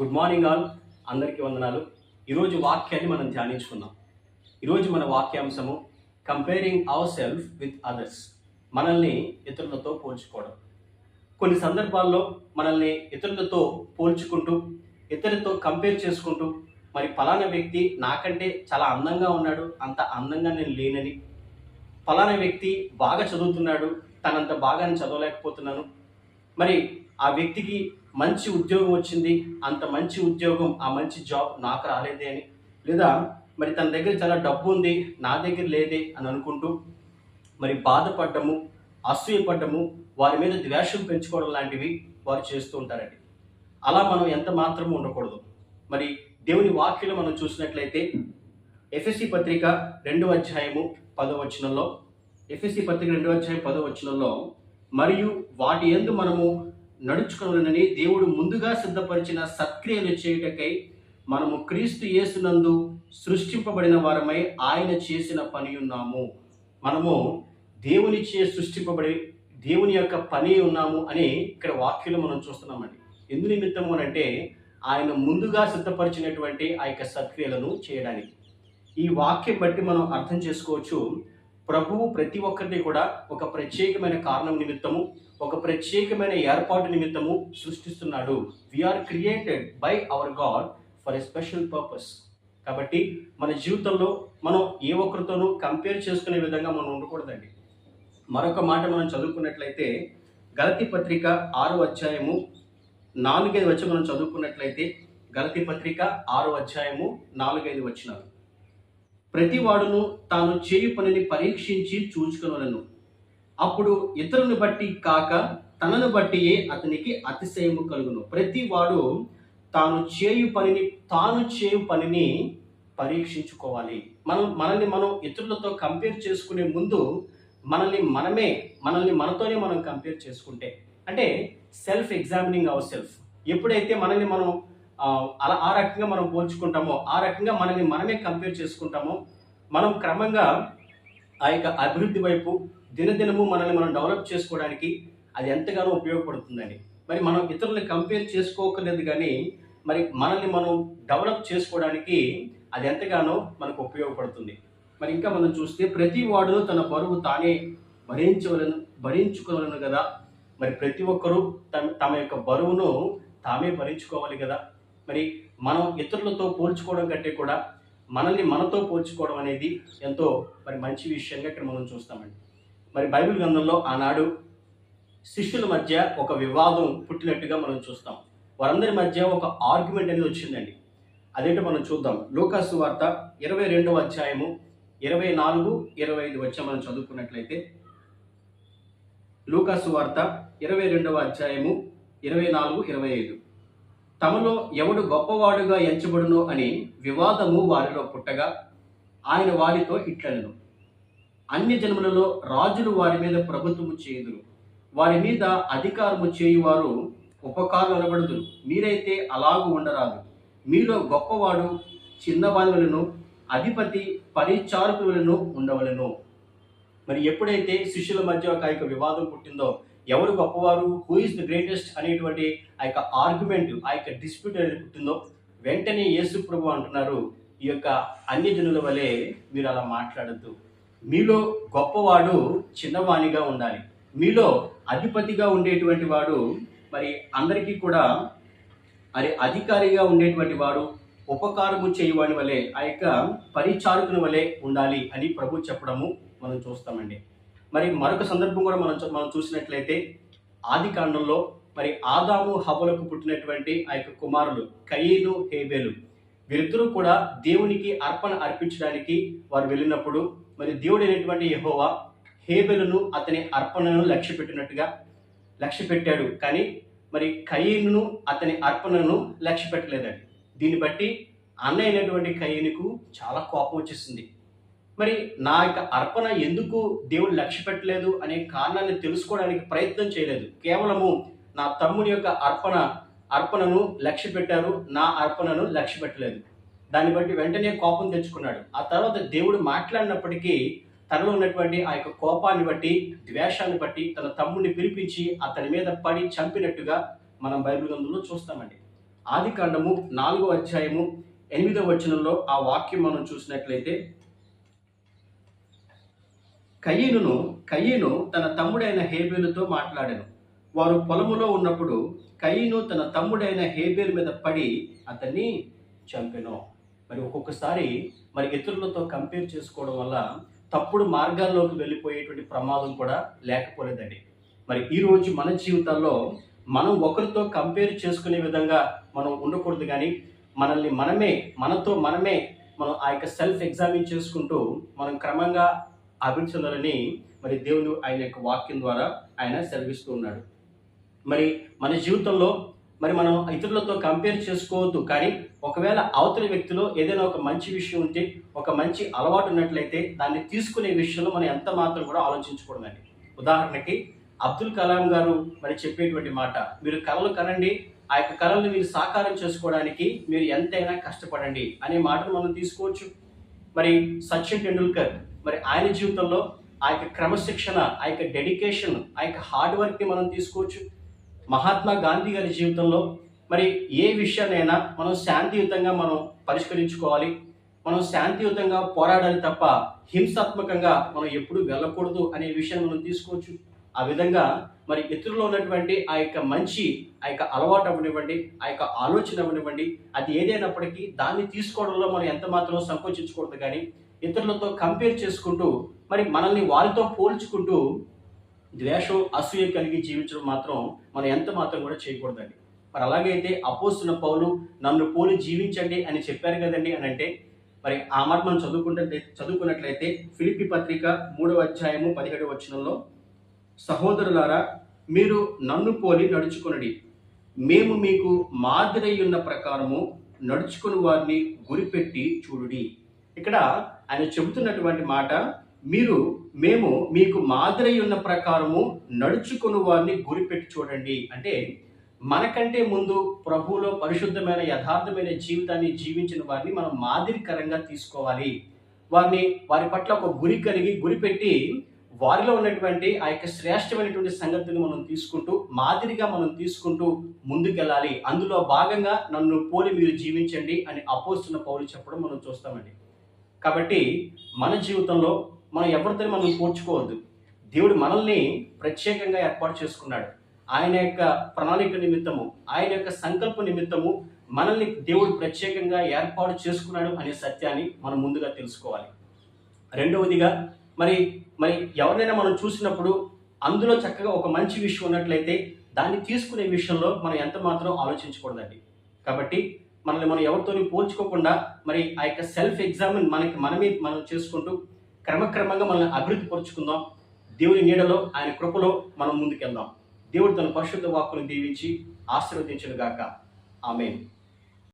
Good morning all అందరికీ వందనాలు. ఈరోజు వాక్యాన్ని మనం ధ్యానించుకుందాం. ఈరోజు మన వాక్యాంశము comparing our self with others మనల్ని ఇతరులతో పోల్చుకోవడం. కొన్ని సందర్భాల్లో మనల్ని ఇతరులతో పోల్చుకుంటూ ఇతరులతో కంపేర్ చేసుకుంటూ మరి ఫలానా వ్యక్తి నాకంటే చాలా అందంగా ఉన్నాడు అంత అందంగా నేను లేనని. ఫలానా వ్యక్తి బాగా చదువుతున్నాడు తనంత బాగా నేను చదవలేకపోతున్నాను. మరి ఆ వ్యక్తికి మంచి ఉద్యోగం వచ్చింది అంత మంచి ఉద్యోగం ఆ మంచి జాబ్ నాకు రాలేదే అని. లేదా మరి తన దగ్గర చాలా డబ్బు ఉంది నా దగ్గర లేదే అని అనుకుంటూ మరి బాధపడ్డము అసూయపడ్డము వారి మీద ద్వేషం పెంచుకోవడం లాంటివి వారు చేస్తూ ఉంటారండి. అలా మనం ఎంత మాత్రము ఉండకూడదు. మరి దేవుని వాక్యలు మనం చూసినట్లయితే ఎఫ్ఎస్సి పత్రిక రెండో అధ్యాయము పదో వచనంలో ఎఫ్ఎస్సి పత్రిక రెండో అధ్యాయం పదో వచనంలో మరియు వాటి ఎందు మనము నడుచుకోవాలని దేవుడు ముందుగా సిద్ధపరిచిన సత్క్రియలు చేయుటకై మనము క్రీస్తు యేసునందు సృష్టింపబడిన వారమై ఆయన చేసిన పని ఉన్నాము. మనము దేవుని చే సృష్టింపబడి దేవుని యొక్క పని ఉన్నాము అని ఇక్కడ వాక్యంలో మనం చూస్తున్నామండి. ఎందు నిమిత్తము అని అంటే ఆయన ముందుగా సిద్ధపరిచినటువంటి ఆ యొక్క సత్క్రియలను చేయడానికి. ఈ వాక్యం బట్టి మనం అర్థం చేసుకోవచ్చు. ప్రభువు ప్రతి ఒక్కరిని కూడా ఒక ప్రత్యేకమైన కారణం నిమిత్తము. ఒక ప్రత్యేకమైన ఏర్పాటు నిమిత్తము సృష్టిస్తున్నాడు. We are created by our God for a special purpose కాబట్టి మన జీవితంలో మనం ఏ ఒక్కరితోనూ కంపేర్ చేసుకునే విధంగా మనం ఉండకూడదండి. మరొక మాట మనం చదువుకున్నట్లయితే గలతి పత్రిక ఆరో అధ్యాయము నాలుగైదు వచ్చి మనం చదువుకున్నట్లయితే గలతి పత్రిక ఆరో అధ్యాయము నాలుగైదు వచ్చినారు ప్రతివాడును తాను చేయు పనిని పరీక్షించి చూచుకునలను. అప్పుడు ఇతరుని బట్టి కాక తనను బట్టియే అతనికి అతిశయము కలుగును. ప్రతి వాడు తాను చేయు పనిని తాను చేయు పనిని పరీక్షించుకోవాలి. మనం మనల్ని మనం ఇతరులతో కంపేర్ చేసుకునే ముందు మనల్ని మనమే మనల్ని మనతోనే మనం కంపేర్ చేసుకుంటే. అంటే సెల్ఫ్ ఎగ్జామినింగ్ అవర్ సెల్ఫ్ ఎప్పుడైతే మనల్ని మనం అలా ఆ రకంగా మనం పోల్చుకుంటామో ఆ రకంగా మనల్ని మనమే కంపేర్ చేసుకుంటామో మనం క్రమంగా ఆ యొక్క అభివృద్ధి వైపు దినదినము మనల్ని మనం డెవలప్ చేసుకోవడానికి అది ఎంతగానో ఉపయోగపడుతుందండి. మరి మనం ఇతరుల్ని కంపేర్ చేసుకోకలేదు కానీ మరి మనల్ని మనం డెవలప్ చేసుకోవడానికి అది ఎంతగానో మనకు ఉపయోగపడుతుంది. మరి ఇంకా మనం చూస్తే ప్రతి వాడును తన బరువు తానే భరించవలను భరించుకోవలను కదా. మరి ప్రతి ఒక్కరూ తమ తమ యొక్క బరువును తామే భరించుకోవాలి కదా. మరి మనం ఇతరులతో పోల్చుకోవడం కంటే కూడా మనల్ని మనతో పోల్చుకోవడం అనేది ఎంతో మరి మంచి విషయంగా ఇక్కడ మనం చూస్తామండి. మరి బైబిల్ గ్రంథంలో ఆనాడు శిష్యుల మధ్య ఒక వివాదం పుట్టినట్టుగా మనం చూస్తాం. వారందరి మధ్య ఒక ఆర్గ్యుమెంట్ అనేది వచ్చిందండి. అదేంటో మనం చూద్దాం. లూకాసు వార్త ఇరవై రెండవ అధ్యాయము ఇరవై నాలుగు ఇరవై ఐదు వచ్చి మనం చదువుకున్నట్లయితే లూకాసు వార్త ఇరవై రెండవ అధ్యాయము ఇరవై నాలుగు ఇరవై ఐదు. తమలో ఎవడు గొప్పవాడుగా ఎంచబడును అని వివాదము వారిలో పుట్టగా ఆయన వారితో ఇట్లను అన్య జన్మలలో రాజులు వారి మీద ప్రభుత్వము చేయుదురు. వారి మీద అధికారము చేయువారు ఉపకారం అనబడుదురు మీరైతే అలాగూ ఉండరాదు. మీలో గొప్పవాడు చిన్నవాళ్ళను అధిపతి పరిచారకులను ఉండవలను. మరి ఎప్పుడైతే శిష్యుల మధ్య ఒక యొక్క వివాదం పుట్టిందో ఎవరు గొప్పవారు హూ ఇస్ ద గ్రేటెస్ట్ అనేటువంటి ఆ యొక్క ఆర్గ్యుమెంట్ ఆ యొక్క డిస్ప్యూట్ అనేది పుట్టిందో వెంటనే యేసు ప్రభు అంటున్నారు ఈ యొక్క అన్యజనుల వలె మీరు అలా మాట్లాడద్దు. మీలో గొప్పవాడు చిన్నవాణిగా ఉండాలి. మీలో అధిపతిగా ఉండేటువంటి వాడు మరి అందరికీ కూడా మరి అధికారిగా ఉండేటువంటి వాడు ఉపకారము చేయవాని వలె ఆ యొక్క పరిచారకుని వలె ఉండాలి అని ప్రభు చెప్పడము మనం చూస్తామండి. మరి మరొక సందర్భం కూడా మనం మనం చూసినట్లయితే ఆది కాండంలో మరి ఆదాము హవలకు పుట్టినటువంటి ఆ యొక్క కుమారులు కయీలు హేబేలు. వీరిద్దరూ కూడా దేవునికి అర్పణ అర్పించడానికి వారు వెళ్ళినప్పుడు మరి దేవుడు అయినటువంటి యహోవా హేబెలును అతని అర్పణను లక్ష్య పెట్టినట్టుగా లక్ష్య పెట్టాడు. కానీ మరి కయీనును అతని అర్పణను లక్ష్య పెట్టలేదండి. దీన్ని బట్టి అన్న అయినటువంటి కయీనుకు చాలా కోపం వచ్చేసింది. మరి నా యొక్క అర్పణ ఎందుకు దేవుడు లక్ష్య పెట్టలేదు అనే కారణాన్ని తెలుసుకోవడానికి ప్రయత్నం చేయలేదు. కేవలము నా తమ్ముని యొక్క అర్పణ అర్పణను లక్ష్య పెట్టారు. నా అర్పణను లక్ష్య పెట్టలేదు. దాన్ని బట్టి వెంటనే కోపం తెచ్చుకున్నాడు. ఆ తర్వాత దేవుడు మాట్లాడినప్పటికీ తనలో ఉన్నటువంటి ఆ యొక్క కోపాన్ని బట్టి ద్వేషాన్ని బట్టి తన తమ్ముడిని పిలిపించి అతని మీద పడి చంపినట్టుగా మనం బైబిల్ గ్రంథంలో చూస్తామండి. ఆది కాండము నాలుగో అధ్యాయము ఎనిమిదో వచనంలో ఆ వాక్యం మనం చూసినట్లయితే కయ్యను కయ్యను తన తమ్ముడైన హేబేలుతో మాట్లాడాను. వారు పొలములో ఉన్నప్పుడు కయ్యను తన తమ్ముడైన హేబేర్ మీద పడి అతన్ని చంపెను. మరి ఒక్కొక్కసారి మరి ఇతరులతో కంపేర్ చేసుకోవడం వల్ల తప్పుడు మార్గాల్లోకి వెళ్ళిపోయేటువంటి ప్రమాదం కూడా లేకపోలేదండి. మరి ఈరోజు మన జీవితాల్లో మనం ఒకరితో కంపేర్ చేసుకునే విధంగా మనం ఉండకూడదు కానీ మనల్ని మనమే మనతో మనమే మనం ఆ యొక్క సెల్ఫ్ ఎగ్జామిన్ చేసుకుంటూ మనం క్రమంగా అభివృద్ధి చెందాలని మరి దేవుడు ఆయన యొక్క వాక్యం ద్వారా ఆయన సెలవిస్తూ ఉన్నాడు. మరి మన జీవితంలో మరి మనం ఇతరులతో కంపేర్ చేసుకోవద్దు. కానీ ఒకవేళ అవతలి వ్యక్తిలో ఏదైనా ఒక మంచి విషయం ఉంటే ఒక మంచి అలవాటు ఉన్నట్లయితే దాన్ని తీసుకునే విషయంలో మనం ఎంత మాత్రం కూడా ఆలోచించకూడదండి ఉదాహరణకి అబ్దుల్ కలాం గారు మరి చెప్పేటువంటి మాట మీరు కళలు కనండి ఆ యొక్క కళలను మీరు సాకారం చేసుకోవడానికి మీరు ఎంతైనా కష్టపడండి అనే మాటను మనం తీసుకోవచ్చు. మరి సచిన్ టెండూల్కర్ మరి ఆయన జీవితంలో ఆ యొక్క క్రమశిక్షణ ఆ యొక్క డెడికేషన్ ఆ యొక్క హార్డ్ వర్క్ని మనం తీసుకోవచ్చు. మహాత్మా గాంధీ గారి జీవితంలో మరి ఏ విషయాన్నైనా మనం శాంతియుతంగా మనం పరిష్కరించుకోవాలి. మనం శాంతియుతంగా పోరాడాలి తప్ప హింసాత్మకంగా మనం ఎప్పుడు వెళ్ళకూడదు అనే విషయం మనం తీసుకోవచ్చు. ఆ విధంగా మరి ఇతరులో ఉన్నటువంటి ఆ యొక్క మంచి ఆ యొక్క అలవాటు అవ్వనివ్వండి ఆ యొక్క ఆలోచన అవనివ్వండి అది ఏదైనప్పటికీ దాన్ని తీసుకోవడంలో మనం ఎంత మాత్రం సంకోచించకూడదు కానీ ఇతరులతో కంపేర్ చేసుకుంటూ మరి మనల్ని వారితో పోల్చుకుంటూ ద్వేషం అసూయ కలిగి జీవించడం మాత్రం మనం ఎంత మాత్రం కూడా చేయకూడదండి. మరి అలాగైతే అపోస్తున్న పౌలు నన్ను పోలి జీవించండి అని చెప్పారు కదండి అని అంటే మరి ఆ మాట మనం చదువుకుంటే చదువుకున్నట్లయితే ఫిలిపి పత్రిక మూడవ అధ్యాయము పదిహేడు వచనంలో సహోదరులారా మీరు నన్ను పోలి నడుచుకునడి. మేము మీకు మాదిరై ఉన్న ప్రకారము నడుచుకుని వారిని గురిపెట్టి చూడుడి. ఇక్కడ ఆయన చెబుతున్నటువంటి మాట మీరు మేము మీకు మాదిరి ఉన్న ప్రకారము నడుచుకుని వారిని గురిపెట్టి చూడండి. అంటే మనకంటే ముందు ప్రభువులో పరిశుద్ధమైన యథార్థమైన జీవితాన్ని జీవించిన వారిని మనం మాదిరికరంగా తీసుకోవాలి. వారిని వారి పట్ల ఒక గురి కలిగి గురిపెట్టి వారిలో ఉన్నటువంటి ఆ యొక్క శ్రేష్టమైనటువంటి సంగతిని మనం తీసుకుంటూ మాదిరిగా మనం తీసుకుంటూ ముందుకెళ్ళాలి. అందులో భాగంగా నన్ను పోలి మీరు జీవించండి అని అపోస్తున్న పౌలు చెప్పడం మనం చూస్తామండి. కాబట్టి మన జీవితంలో మనం ఎవరితో మనం పోల్చుకోవద్దు. దేవుడు మనల్ని ప్రత్యేకంగా ఏర్పాటు చేసుకున్నాడు. ఆయన యొక్క ప్రణాళిక నిమిత్తము ఆయన యొక్క సంకల్ప నిమిత్తము మనల్ని దేవుడు ప్రత్యేకంగా ఏర్పాటు చేసుకున్నాడు అనే సత్యాన్ని మనం ముందుగా తెలుసుకోవాలి. రెండవదిగా మరి మరి ఎవరినైనా మనం చూసినప్పుడు అందులో చక్కగా ఒక మంచి విషయం ఉన్నట్లయితే దాన్ని తీసుకునే విషయంలో మనం ఎంత మాత్రం ఆలోచించకూడదండి. కాబట్టి మనల్ని మనం ఎవరితోని పోల్చుకోకుండా మరి ఆ యొక్క సెల్ఫ్ ఎగ్జామిన్ మనకి మనమే మనం చేసుకుంటూ క్రమక్రమంగా మనల్ని అభివృద్ధి పరుచుకుందాం. దేవుని నీడలో ఆయన కృపలో మనం ముందుకెళ్దాం. దేవుడు తన పరిశుద్ధ వాక్కును దీవించి ఆశీర్వదించను గాక ఆమె